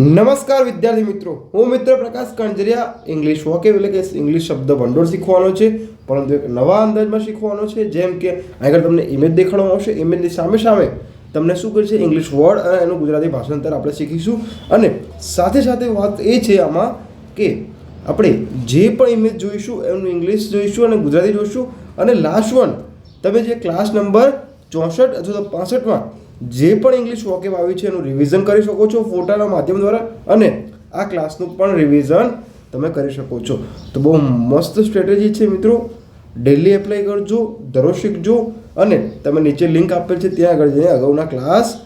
નમસ્કાર વિદ્યાર્થી મિત્રો. હું મિત્ર પ્રકાશ કાંજરિયા. ઇંગ્લિશ વોકેબ એટલે કે ઇંગ્લિશ શબ્દ ભંડોળ શીખવાનો છે. પરંતુ એક નવા અંદાજમાં શીખવાનો છે. જેમ કે આગળ તમને ઇમેજ દેખાડવામાં આવશે. ઇમેજની સામે સામે તમને શું કરશે? ઇંગ્લિશ વર્ડ અને એનું ગુજરાતી ભાષાંતર આપણે શીખીશું. અને સાથે સાથે વાત એ છે આમાં કે આપણે જે પણ ઇમેજ જોઈશું, એનું ઇંગ્લિશ જોઈશું અને ગુજરાતી જોઈશું. અને લાસ્ટ વન તમે જે ક્લાસ નંબર ચોસઠ અથવા તો પાસઠમાં જે પણ ઇંગ્લિશ વોકેબ આવ્યું છે એનું રિવિઝન કરી શકો છો ફોટાના માધ્યમ દ્વારા અને આ ક્લાસનું પણ રિવિઝન તમે કરી શકો છો. તો બહુ મસ્ત સ્ટ્રેટેજી છે મિત્રો. ડેલી એપ્લાય કરજો, દરરોજ શીખજો અને તમે નીચે લિંક આપેલ છે ત્યાં આગળ જઈને અગાઉના ક્લાસ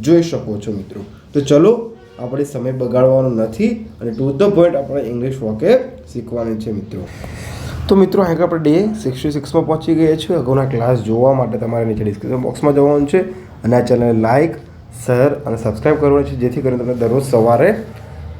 જોઈ શકો છો મિત્રો. તો ચલો, આપણે સમય બગાડવાનો નથી અને ટુ ધ પોઈન્ટ આપણે ઇંગ્લિશ વોકેબ શીખવાની છે મિત્રો. તો મિત્રો આગળ આપણે ડે સિક્સટી સિક્સમાં પહોંચી ગયા છીએ. અગાઉના ક્લાસ જોવા માટે તમારે નીચે ડિસ્ક્રિપ્શન બોક્સમાં જવાનું છે. અને આ ચેનલને લાઇક શેર અને સબસ્ક્રાઈબ કરવાની છે, જેથી કરીને તમે દરરોજ સવારે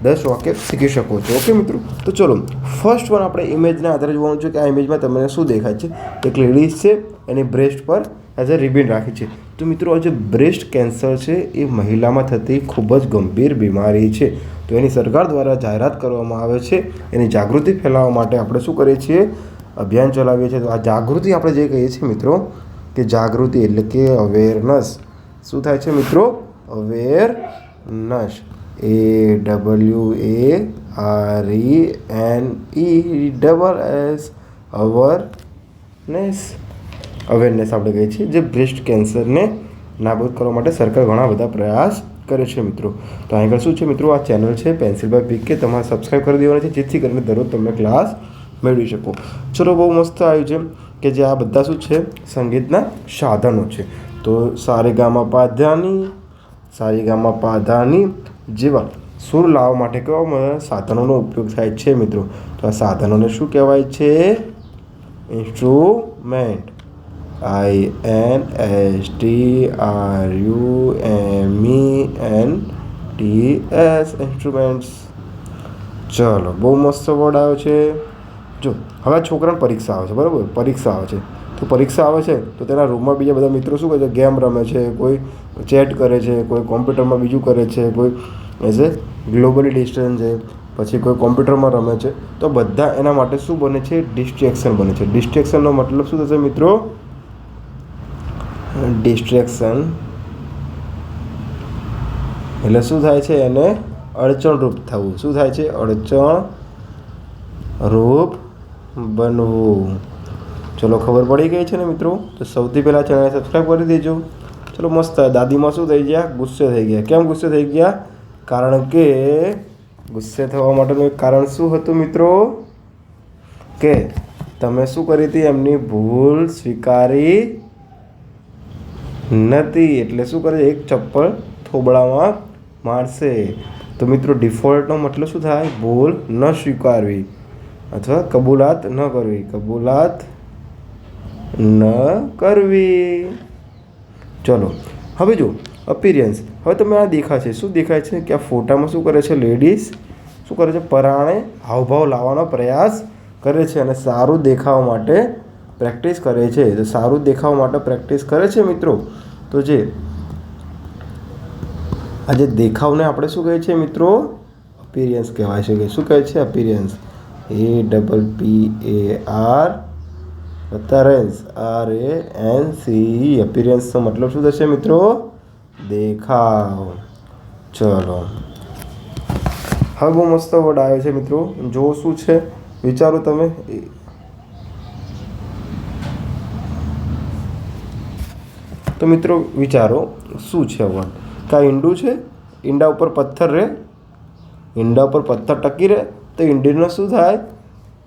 દસ વાક્ય શીખી શકો છો. ઓકે મિત્રો? તો ચલો ફર્સ્ટ વન આપણે ઇમેજના આધારે જોવાનું છે કે આ ઇમેજમાં તમને શું દેખાય છે? એક લેડીઝ છે, એની બ્રેસ્ટ પર એઝ અ રિબિન રાખી છે. તો મિત્રો, આ જે બ્રેસ્ટ કેન્સર છે, એ મહિલામાં થતી ખૂબ જ ગંભીર બીમારી છે. તો એની સરકાર દ્વારા જાહેરાત કરવામાં આવે છે. એની જાગૃતિ ફેલાવવા માટે આપણે શું કરીએ છીએ? અભિયાન ચલાવીએ છીએ. તો આ જાગૃતિ આપણે જે કહીએ છીએ મિત્રો, કે જાગૃતિ એટલે કે અવેરનેસ શું થાય છે મિત્રો? Awareness A W A R E N E double S awareness awareness આપણે કહીએ છીએ જે બ્રેસ્ટ કેન્સરને નાબૂદ કરવા માટે સરકાર ઘણા બધા પ્રયાસ કરે છે મિત્રો. તો આગળ શું છે મિત્રો? આ ચેનલ છે પેન્સિલ બાય પીક કે તમારે સબસ્ક્રાઈબ કરી દેવાની છે જેથી કરીને દરરોજ તમે ક્લાસ મેળવી શકો. ચલો બહુ મસ્ત આવ્યું છે કે જે આ બધા શું છે? સંગીતના સાધનો છે. તો સારે ગામા પાધાની, સારી ગામા પાધાની જેવા સુર લાવવા માટે કેવા સાધનોનો ઉપયોગ થાય છે મિત્રો. તો આ સાધનોને શું કહેવાય છે? Instrument. I N S T R U M E N T S instruments. ચલો, બહુ મસ્ત વર્ડ આવ્યો છે. જો, હવે છોકરાને પરીક્ષા આવે છે, બરાબર? પરીક્ષા આવે છે. તો પરીક્ષા આવે છે, તો તેના રૂમમાં બીજા બધા મિત્રો શું કરે છે? ગેમ રમે છે, કોઈ ચેટ કરે છે, કોઈ કોમ્પ્યુટરમાં બીજું કરે છે, કોઈ એઝ એ ગ્લોબલી ડિસ્ટન્સ છે, પછી કોઈ કોમ્પ્યુટરમાં રમે છે. તો બધા એના માટે શું બને છે? ડિસ્ટ્રેક્શન બને છે. ડિસ્ટ્રેક્શનનો મતલબ શું થશે મિત્રો? ડિસ્ટ્રેક્શન. એટલે શું થાય છે? એને અડચણરૂપ થવું. શું થાય છે? અડચણ રૂપ બનવું. ચલો ખબર પડી ગઈ છે ને મિત્રો? તો સૌથી પહેલાં ચેનલને સબસ્ક્રાઈબ કરી દેજો. ચલો મસ્ત, દાદીમાં શું થઈ ગયા? ગુસ્સે થઈ ગયા. કેમ ગુસ્સે થઈ ગયા? કારણ કે ગુસ્સે થવા માટેનું એક કારણ શું હતું મિત્રો? કે તમે શું કરી હતી? એમની ભૂલ સ્વીકારી નથી. એટલે શું કરે? એક ચપ્પલ થોબડામાં મારશે. તો મિત્રો ડિફોલ્ટનો મતલબ શું થાય? ભૂલ ન સ્વીકારવી. અથવા કબૂલાત ન કરવી. કબૂલાત ન કરવી. ચલો, હવે જો અપિરિયન્સ હવે તમે આ દેખાશે. શું દેખાય છે? કે આ ફોટામાં શું કરે છે? લેડીઝ શું કરે છે? પરાણે હાવભાવ લાવવાનો પ્રયાસ કરે છે અને સારું દેખાવા માટે પ્રેક્ટિસ કરે છે. તો સારું દેખાવા માટે પ્રેક્ટિસ કરે છે મિત્રો? તો જે આ જે દેખાવને આપણે શું કહે છે મિત્રો? અપિરિયન્સ કહેવાય છે કે શું કહે છે? Appearance A double P E A R R A N C અપિરિયન્સનો મતલબ શું થશે મિત્રો? દેખાવ. ચલો. હવે બહુ મસ્ત વર્ડ આવ્યો છે મિત્રો. જો શું છે, વિચારો તમે. તો મિત્રો, વિચારો, શું છે વર્ડ? કાં ઈંડું છે? ઈંડા ઉપર પથ્થર રહે ઈંડા ઉપર પથ્થર ટકી રહે તો ઈંડીનો શું થાય?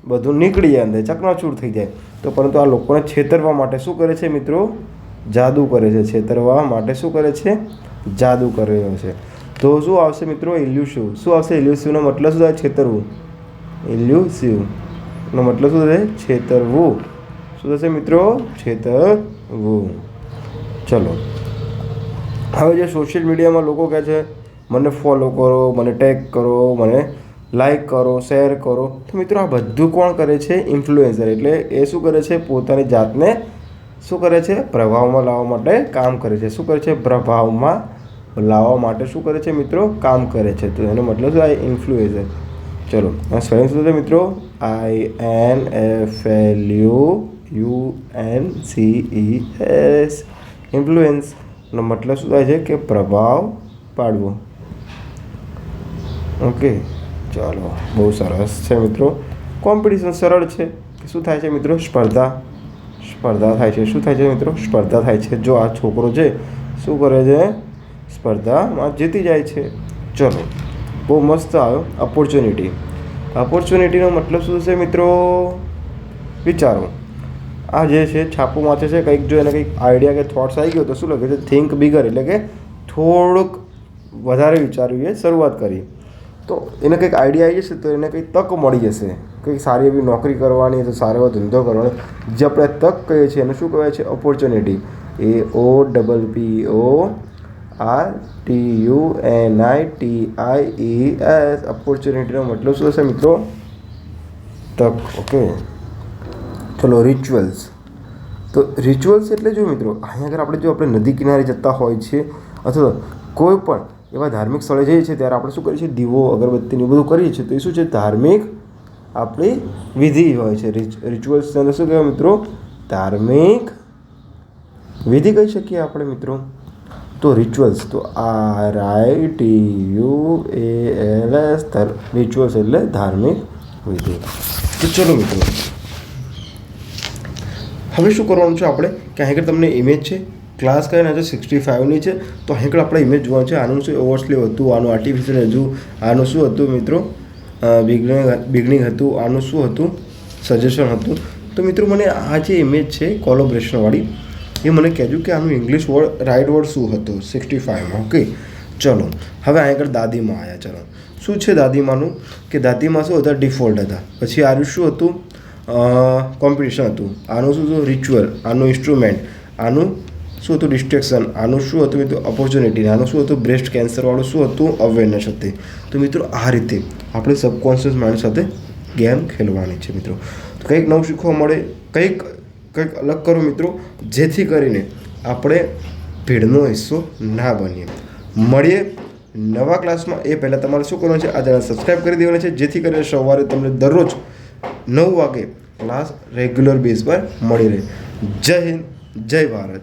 બધું નીકળી જાય અંદર, ચકનાચૂર થઈ જાય. તો પરંતુ આ લોકોને છેતરવા માટે શું કરે છે મિત્રો? જાદુ કરે છે. છેતરવા માટે શું કરે છે? જાદુ કરે છે. તો શું આવશે મિત્રો? ઇલ્યુસિવ. શું આવશે? ઇલ્યુસિવનો મતલબ શું થાય? છેતરવું. ઇલ્યુસિવ નો મતલબ શું થશે છેતરવું. શું થશે મિત્રો? છેતરવું. ચલો. હવે જે સોશિયલ મીડિયામાં લોકો કહે છે, મને ફોલો કરો, મને ટેગ કરો, મને લાઈક કરો શેર કરો. તો મિત્રો આ બધું કોણ કરે છે? ઇન્ફ્લુએન્સર એટલે એ શું કરે છે? પોતાની જાતને શું કરે છે? પ્રભાવમાં લાવવા માટે કામ કરે છે. શું કરે છે? પ્રભાવમાં લાવવા માટે શું કરે છે મિત્રો? કામ કરે છે. તો એનો મતલબ શું? આ ઇન્ફ્લુએન્સર ચલો સ્પેલિંગ શું છે મિત્રો? I N F L U U N C E S ઇન્ફ્લુએન્સનો મતલબ શું થાય છે? કે પ્રભાવ પાડવો. ઓકે ચાલો, બહુ સરસ છે મિત્રો. કોમ્પિટિશન સરળ છે. કે શું થાય છે મિત્રો? સ્પર્ધા. સ્પર્ધા થાય છે. શું થાય છે મિત્રો? સ્પર્ધા થાય છે. જો આ છોકરો છે શું કરે છે? સ્પર્ધામાં જીતી જાય છે. ચલો, બહુ મસ્ત આવ્યો. ઓપોર્ચ્યુનિટી ઓપોર્ચ્યુનિટીનો મતલબ શું છે મિત્રો? વિચારો. આ જે છે છાપું વાંચે છે, કંઈક જો એને કંઈક આઈડિયા કે થોટ્સ આવી ગયો તો શું લખે છે? થિંક બિગર એટલે કે થોડુંક વધારે વિચારવીએ શરૂઆત કરી. તો એને કંઈક આઈડિયા આવી જશે તો એને કંઈક તક મળી જશે. કંઈક સારી એવી નોકરી કરવાની, તો સારો એવો ધંધો કરવાનો. જે આપણે તક કહીએ છીએ, એને શું કહેવાય છે? Opportunity A O double P O R T U N I T I E S ઓપોર્ચ્યુનિટીનો મતલબ શું હશે મિત્રો? તક. ઓકે ચલો રિચ્યુઅલ્સ તો રિચ્યુઅલ્સ એટલે જો મિત્રો, અહીંયા આગળ આપણે જો આપણે નદી કિનારે જતા હોય છે અથવા કોઈ પણ એવા ધાર્મિક સ્થળે જઈએ છીએ ત્યારે આપણે શું કરીએ છીએ? દીવો, અગરબત્તીને બધું કરીએ છીએ. તો એ શું છે? ધાર્મિક આપણી વિધિ હોય છે. રિચ્યુઅલ્સ અંદર શું કહેવાય મિત્રો? ધાર્મિક વિધિ કહી શકીએ આપણે મિત્રો. તો રિચ્યુઅલ્સ તો R I T U A L S rituals એટલે ધાર્મિક વિધિ. તો ચલો મિત્રો. હવે શું કરવાનું છે આપણે? કે આગળ તમને ઇમેજ છે. ક્લાસ કરીને હજુ સિક્સટી ફાઇવની છે, તો આગળ આપણે ઇમેજ જોવાનું છે. આનું શું ઓવરસ્લીવ હતું? આનું આર્ટિફિશિયલ હજુ, આનું શું હતું મિત્રો? બિગનિંગ બિગનિંગ હતું. આનું શું હતું? સજેશન હતું. તો મિત્રો મને આ જે ઇમેજ છે કોલોબ્રેશનવાળી એ મને કહેજો કે આનું ઇંગ્લિશ વર્ડ રાઇટ વર્ડ શું હતું? સિક્સટી ફાઇવમાં ઓકે ચલો, હવે અહીં આગળ દાદીમાં આવ્યા ચલો. શું છે દાદીમાનું? કે દાદીમાં શું હતા? ડિફોલ્ટ હતા. પછી આનું શું હતું? કોમ્પિટિશન હતું. આનું શું હતું? રિચ્યુઅલ આનું ઇન્સ્ટ્રુમેન્ટ આનું શું હતું ડિસ્ટ્રેક્શન આનું શું હતું? મિત્રો ઓપોર્ચ્યુનિટી આનું શું હતું? બ્રેસ્ટ કેન્સરવાળું શું હતું? અવેરનેસ હતી. તો મિત્રો, આ રીતે આપણે સબકોન્શિયસ માઇન્ડ સાથે ગેમ ખેલવાની છે, મિત્રો. તો કંઈક નવું શીખવા મળે, કંઈક કંઈક અલગ કરો, મિત્રો, જેથી કરીને આપણે ભીડનો હિસ્સો ના બનીએ. મળીએ નવા ક્લાસમાં એ પહેલાં તમારે શું કરવાનું છે? આ ચેનલ સબસ્ક્રાઈબ કરી દેવાની છે, જેથી કરીને સવારે તમને દરરોજ નવ વાગે ક્લાસ રેગ્યુલર બેઝ પર મળી રહે. જય હિન્દ, જય ભારત.